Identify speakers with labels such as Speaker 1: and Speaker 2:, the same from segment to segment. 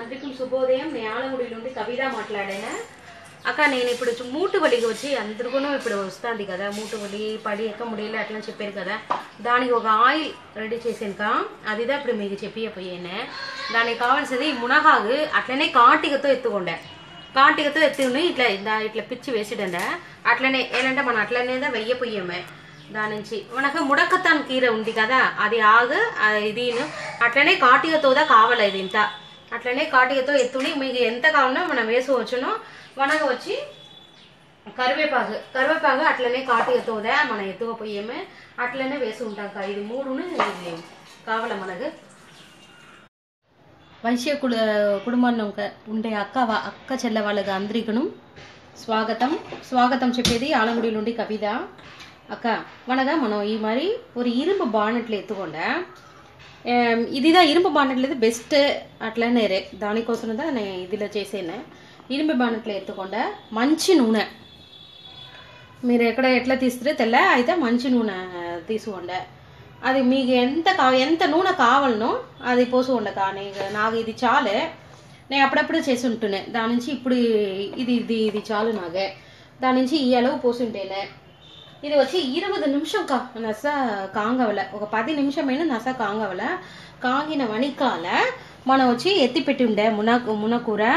Speaker 1: అందరికీ శుభోదయం నేను ఆలగుడి నుండి కవిత మాట్లాడాను అక్క నేను ఇప్పుడు మూటు వలికి వచ్చి అందరికీ ఇప్పుడు వస్తుంది కదా మూటు వలి పడి ఎక్క ముడిలు అట్లా చెప్పారు కదా దానికి ఒక ఆయిల్ రెడీ చేసానుక అదిదా ఇప్పుడు మీకు చెప్పిపోయాను దానికి కావాల్సింది మునగాకు అట్లనే కాటికతో ఎత్తుకుండే కాటికతో ఎత్తుకుని ఇట్లా ఇట్లా పిచ్చి వేసిడండి అట్లనే ఏంటంటే మనం అట్లనేదా వెయ్యపోయామే దాని నుంచి మనకు ముడకతాన్ కీర ఉంది కదా అది ఆగు ఇదిను అట్లనే కాటికతోదా కావాలి ఇది ఇంత அட்லனே காட்டிக்கத்தோ எத்துணி உங்களுக்கு எந்த காலம்னா நம்ம வேச வச்சணும் வணங்க வச்சு கருவேப்பாகு கருவேப்பாகு அட்லனே காட்டிக்கத்தோத மனை எத்துவ போயமே அட்லனே வேச உண்டாக்கா இது மூடுன்னு காவல மனகு வைசிய குடு குடும்பம் உண்டைய அக்காவா அக்கா செல்லவாளுக்கு அந்திரிக்கணும் ஸ்வாகத்தம் ஸ்வாகத்தம் செப்பியது ஆலங்குடியில் உண்டி கவிதா அக்கா வணக்கம் மனோ இ மாதிரி ஒரு இரும்பு பானட்டில் எடுத்துக்கொண்டேன் ఇదిదా ఇనుప బాణట్లేదు బెస్ట్ అట్లనే రే దానికోసందా నేను ఇదిలా చేసాను ఇనుప బాణట్లు ఎత్తుకుండా మంచి నూనె మీరు ఎక్కడ ఎట్లా తీస్తే తెల్ల అయితే మంచి నూనె తీసుకోండి అది మీకు ఎంత కా ఎంత నూనె కావాలనో అది పోసుకోండి కానీ నాకు ఇది చాలే నేను అప్పుడప్పుడు చేసి ఉంటున్నాను దాని నుంచి ఇప్పుడు ఇది ఇది ఇది చాలు నాకే దాని నుంచి ఈ అలవు పోసి ఉంటేనే இது வச்சு இருபது நிமிஷம் நசா காங்கவில ஒரு பதி நிமிஷம் வேணும் நசா காங்கவில காங்கின வணிக்கால மன வச்சு எத்தி பெட்டுண்ட முன முனக்கூரை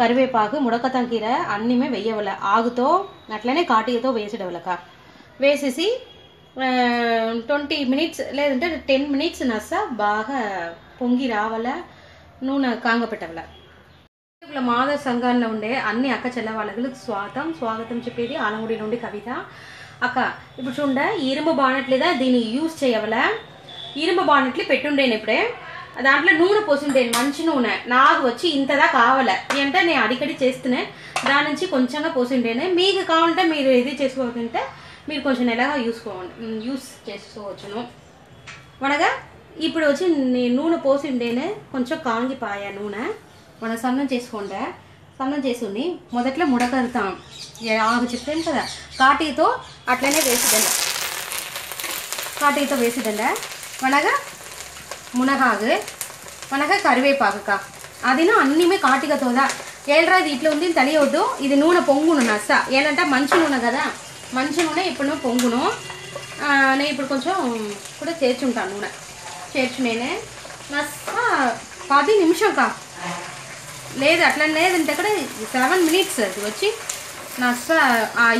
Speaker 1: கருவேப்பாக்கு முடக்கத்தங்கீரை அன்னியுமே வெய்யவில ஆகுத்தோ நட்டிலே காட்டியதோ வேசிடவில்லக்கா வேசிசி டுவெண்ட்டி மினிட்ஸ் இல்லை டென் மினிட்ஸ் நசா பாக பொங்கி ராவல நூனை காங்கப்பட்டவில மாத சங்கான உண்டே அன்னி அக்க செல்லவாளர்களுக்கு சுவாதம் சுவாகத்தம் செப்பேடி ஆலங்குடி நோண்டி கவிதா అక్క ఇప్పుడు చూడ ఇరుము బానట్లేదా దీన్ని యూజ్ చేయవల ఇరుము బానట్లు పెట్టుండేను ఇప్పుడే దాంట్లో నూనె పోసిండేను మంచి నూనె నాకు వచ్చి ఇంతదా కావాలి అంటే నేను అడికడి చేస్తేనే దాని నుంచి కొంచెంగా పోసిండేను మీకు కావాలంటే మీరు ఇది చేసుకోవాలంటే మీరు కొంచెం ఎలాగా చూసుకోండి యూస్ చేసుకోవచ్చును మనగా ఇప్పుడు వచ్చి నేను నూనె పోసిండేనే కొంచెం కాంగిపాయా నూనె మన సన్నం చేసుకోండి సన్నం చేసుంది మొదట్లో ముడకలుతాం ఆమె చెప్పాను కదా కాటీతో అట్లనే వేసిదండ కాటీతో వేసిదండ మనగా మునగాకు మనగా కరివేపాకుక అదినా అన్నీమే కాటికతో ఏళ్ళరా ఇది ఇట్లా ఉంది తెలియవద్దు ఇది నూనె పొంగును నస్స ఏంటంటే మంచి నూనె కదా మంచి నూనె ఇప్పుడు పొంగును నేను ఇప్పుడు కొంచెం కూడా చేర్చుంటాను నూనె చేర్చు నేనే నస్స పది నిమిషం కా లేదు అట్లా లేదంటే కూడా సెవెన్ మినిట్స్ అది వచ్చి నా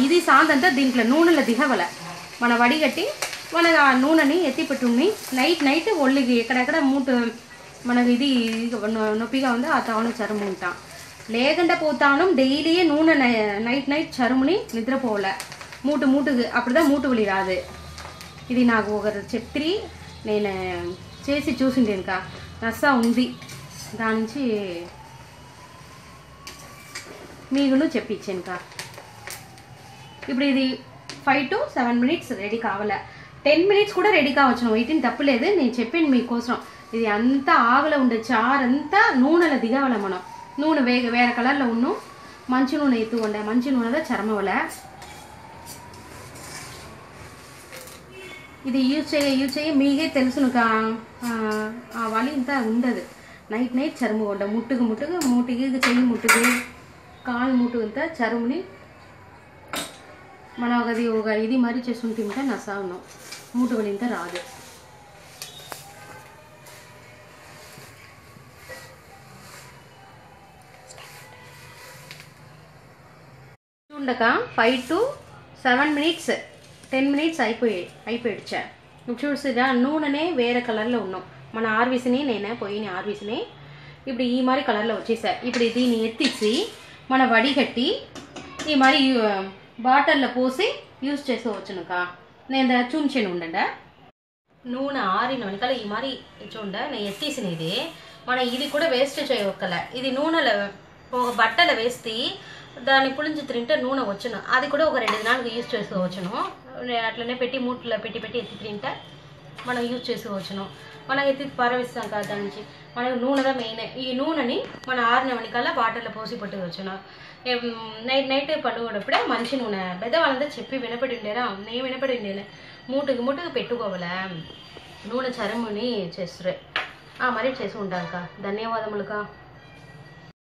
Speaker 1: ఇది సాంతంతా దీంట్లో నూనెల దిగవల మన వడిగట్టి మన ఆ నూనెని ఎత్తిపెట్టుండి నైట్ నైట్ ఒళ్ళికి ఎక్కడెక్కడ మూట మనకి ఇది నొప్పిగా ఉంది ఆ తవన చరుము ఉంటాం లేకుండా పోతాను డైలీ నూనె నైట్ నైట్ చరుముని నిద్రపోవలే మూటు மூட்டுக்கு అప్పుడుదా మూటు வலி రాదు ఇది నాకు ఒకరు చెప్పి నేను చేసి చూసిండేనుక నస్సా ఉంది దాని నుంచి మీగులు చెప్పించాను కా ఇప్పుడు ఇది five to seven minutes ready కావాలా టెన్ మినిట్స్ కూడా రెడీ కావచ్చు వీటిని తప్పులేదు నేను చెప్పాను మీకోసం ఇది అంతా ఆవలో ఉండే చారంతా నూనెలో దిగవలే మనం నూనె వే వేరే కలర్లో ఉన్ను మంచి నూనె ఎత్తుకుండే మంచి నూనెలో చర్మవల ఇది యూజ్ చేయ యూజ్ చేయ మీకే తెలుసునుకా ఆ వలి ఇంత ఉండదు నైట్ నైట్ చర్మగుండ ముట్టుకు ముట్టుకు ముట్టుకి చెయ్యి ముట్టుకు ಕಾಳು ಮೂಟು ಅಂತ ಚರುಮುನಿ మనం అది ఒక ఇది మరీ చేసుకుని తింటే నసా ఉన్నాం మూట పడింత రాదు ఉండక five to seven minutes ten minutes అయిపోయి అయిపోయిచ్చా చూసిరా నూనెనే వేరే కలర్లో ఉన్నాం మన ఆర్వీస్ని నేనే పోయిన ఆర్వీస్ని ఇప్పుడు ఈ మరి కలర్లో వచ్చేసా ఇప్పుడు దీన్ని ఎత్తిచ్చి మన వడిగట్టి ఈ మరి వాటర్లో పోసి యూజ్ చేసుకోవచ్చునుక నేను చూంచాను ఉండండి నూనె ఆరిన వెనకాల ఈ మరి చూడ నేను ఎత్తేసిన ఇది మనం ఇది కూడా వేస్ట్ చేయొక్కల ఇది నూనెలో బట్టలు వేస్తే దాన్ని పులించి తింటే నూనె వచ్చును అది కూడా ఒక రెండు దినాలకు యూజ్ చేసుకోవచ్చును అట్లనే పెట్టి మూట్లో పెట్టి పెట్టి ఎత్తి తింటే మనం యూజ్ చేసుకోవచ్చును మనం ఎత్తి పారవేస్తాం కదా దాని నుంచి మనకు నూనెగా మెయిన్ ఈ నూనెని మన ఆరినవని కల్లా వాటర్లో పోసి పట్టుకొచ్చును నైట్ నైట్ పండుకున్నప్పుడే మంచి నూనె పెద్దవాళ్ళంతా చెప్పి వినపడి ఉండేనా నేను వినపడి ఉండేనే మూటుకు మూటుకు పెట్టుకోవాలా నూనె చరముని చేస్తురే మరీ చేసి ఉంటాక ధన్యవాదములుగా